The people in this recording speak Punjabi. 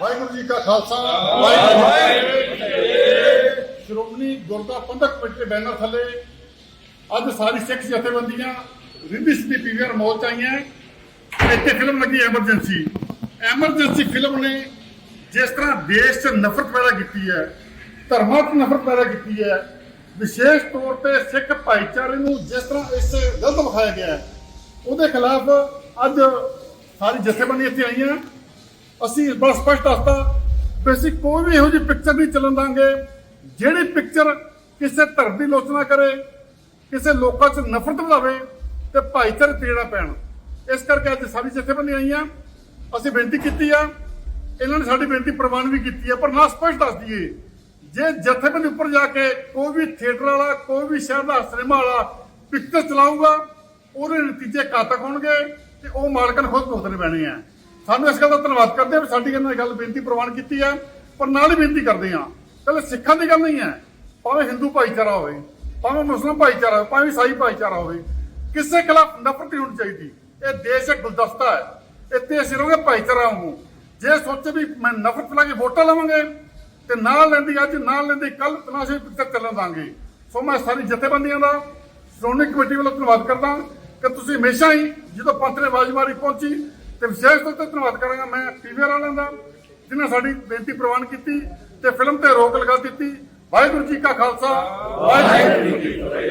ਵਾਹਿਗੁਰੂ ਜੀ ਕਾ ਖਾਲਸਾ। ਵਾਹਿਗੁਰੂ ਸ਼੍ਰੋਮਣੀ ਗੁਰਦਾ ਪੰਥਕ ਕਮੇਟੀ ਦੇ ਬੈਨਰ ਥੱਲੇ ਅੱਜ ਸਾਰੀ ਸਿੱਖ ਜਥੇਬੰਦੀਆਂ, ਰਿੰਦੀ ਸਿੱਧੀ ਪੀਵੀਆਰ ਮੌਲ ਆਈਆਂ। ਇੱਥੇ ਫਿਲਮ ਲੱਗੀ ਐਮਰਜੈਂਸੀ। ਐਮਰਜੈਂਸੀ ਫਿਲਮ ਨੇ ਜਿਸ ਤਰ੍ਹਾਂ ਦੇਸ਼ 'ਚ ਨਫ਼ਰਤ ਪੈਦਾ ਕੀਤੀ ਹੈ, ਧਰਮਾਂ 'ਚ ਨਫ਼ਰਤ ਪੈਦਾ ਕੀਤੀ ਹੈ, ਵਿਸ਼ੇਸ਼ ਤੌਰ ਤੇ ਸਿੱਖ ਭਾਈਚਾਰੇ ਨੂੰ ਜਿਸ ਤਰ੍ਹਾਂ ਇਸ ਗਲਤ ਵਿਖਾਇਆ ਗਿਆ ਉਹਦੇ ਖਿਲਾਫ ਅੱਜ ਸਾਰੀ ਜਥੇਬੰਦੀਆਂ ਇੱਥੇ ਆਈਆਂ। ਅਸੀਂ ਬੜਾ ਸਪਸ਼ਟ ਦੱਸਤਾ ਵੀ ਅਸੀਂ ਕੋਈ ਵੀ ਇਹੋ ਜਿਹੀ ਪਿਕਚਰ ਨਹੀਂ ਚੱਲਣ ਦਾਂਗੇ, ਜਿਹੜੀ ਪਿਕਚਰ ਕਿਸੇ ਧਰਮ ਦੀ ਲੋਚਨਾ ਕਰੇ, ਕਿਸੇ ਲੋਕਾਂ 'ਚ ਨਫ਼ਰਤ ਵਧਾਵੇ ਤੇ ਭਾਈਚਾਰੇ ਤੇੜਾ ਪੈਣ। ਇਸ ਕਰਕੇ ਅੱਜ ਸਾਰੀ ਜਥੇਬੰਦੀਆਂ ਆਈਆਂ। ਅਸੀਂ ਬੇਨਤੀ ਕੀਤੀ ਆ, ਇਹਨਾਂ ਨੇ ਸਾਡੀ ਬੇਨਤੀ ਪ੍ਰਵਾਨ ਵੀ ਕੀਤੀ ਆ, ਪਰ ਨਾ ਸਪਸ਼ਟ ਦੱਸ ਦਈਏ, ਜੇ ਜਥੇਬੰਦੀ ਉੱਪਰ ਜਾ ਕੇ ਕੋਈ ਵੀ ਥੀਏਟਰ ਵਾਲਾ, ਕੋਈ ਵੀ ਸ਼ਹਿਰ ਦਾ ਸਿਨੇਮਾ ਵਾਲਾ ਪਿਕਚਰ ਚਲਾਊਗਾ, ਉਹਦੇ ਨਤੀਜੇ ਘਾਤਕ ਹੋਣਗੇ ਤੇ ਉਹ ਮਾਲਕਾਂ ਨੂੰ ਖੁਦ ਭੁਗਤਣੇ ਪੈਣੇ ਆ। ਸਾਨੂੰ ਇਸ ਗੱਲ ਦਾ ਧੰਨਵਾਦ ਕਰਦੇ ਹਾਂ ਵੀ ਸਾਡੀ ਇਹਨਾਂ ਨੇ ਗੱਲ ਬੇਨਤੀ ਪ੍ਰਵਾਨ ਕੀਤੀ ਆ ਪਰ ਨਾਲ ਹੀ ਬੇਨਤੀ ਕਰਦੇ ਆ ਪਹਿਲੇ ਸਿੱਖਾਂ ਦੀ ਗੱਲ ਨਹੀਂ ਹੈ, ਭਾਵੇਂ ਹਿੰਦੂ ਭਾਈਚਾਰਾ ਹੋਵੇ, ਭਾਵੇਂ ਮੁਸਲਮਾਨ ਭਾਈਚਾਰਾ ਹੋਵੇ, ਭਾਵੇਂ ਈਸਾਈ ਭਾਈਚਾਰਾ ਹੋਵੇ, ਕਿਸੇ ਖਿਲਾਫ ਨਫ਼ਰਤ ਨਹੀਂ ਹੋਣੀ ਚਾਹੀਦੀ। ਇਹ ਦੇਸ਼ ਇੱਕ ਗੁਲਦਸਤਾ ਹੈ, ਇੱਥੇ ਅਸੀਂ ਰਹੋਗੇ ਭਾਈਚਾਰਾ ਵਾਂਗੂ, ਜੇ ਸੋਚੇ ਵੀ ਮੈਂ ਨਫ਼ਰਤ ਲਾ ਕੇ ਵੋਟਾਂ ਲਵਾਂਗੇ, ਤੇ ਨਾਲ ਲੈਂਦੀ ਅੱਜ, ਨਾਲ ਲੈਂਦੀ ਕੱਲ ਤਨਾਸ਼ੇ ਪਿੱਛੇ ਚੱਲਣ ਦਾਂਗੇ। ਸੋ ਮੈਂ ਸਾਰੀ ਜਥੇਬੰਦੀਆਂ ਦਾ ਸ਼੍ਰੋਮਣੀ ਕਮੇਟੀ ਵੱਲੋਂ ਧੰਨਵਾਦ ਕਰਦਾ ਕਿ ਤੁਸੀਂ ਹਮੇਸ਼ਾ ਹੀ ਜਦੋਂ ਪੰਥ ਨੇ ਆਵਾਜ਼ ਮਾਰੀ ਪਹੁੰਚੀ ਤੇ ਵਿਸ਼ੇਸ਼ ਤੌਰ ਤੇ ਧੰਨਵਾਦ ਕਰਾਂਗਾ ਮੈਂ ਪੀਵੀਆਰ ਵਾਲਿਆਂ ਦਾ, ਜਿਨ੍ਹਾਂ ਸਾਡੀ ਬੇਨਤੀ ਪ੍ਰਵਾਨ ਕੀਤੀ ਤੇ ਫਿਲਮ ਤੇ ਰੋਕ ਲਗਾ ਦਿੱਤੀ। ਵਾਹਿਗੁਰੂ ਜੀ ਕਾ ਖਾਲਸਾ, ਵਾਹਿਗੁਰੂ ਜੀ ਕੀ ਫਤਿਹ।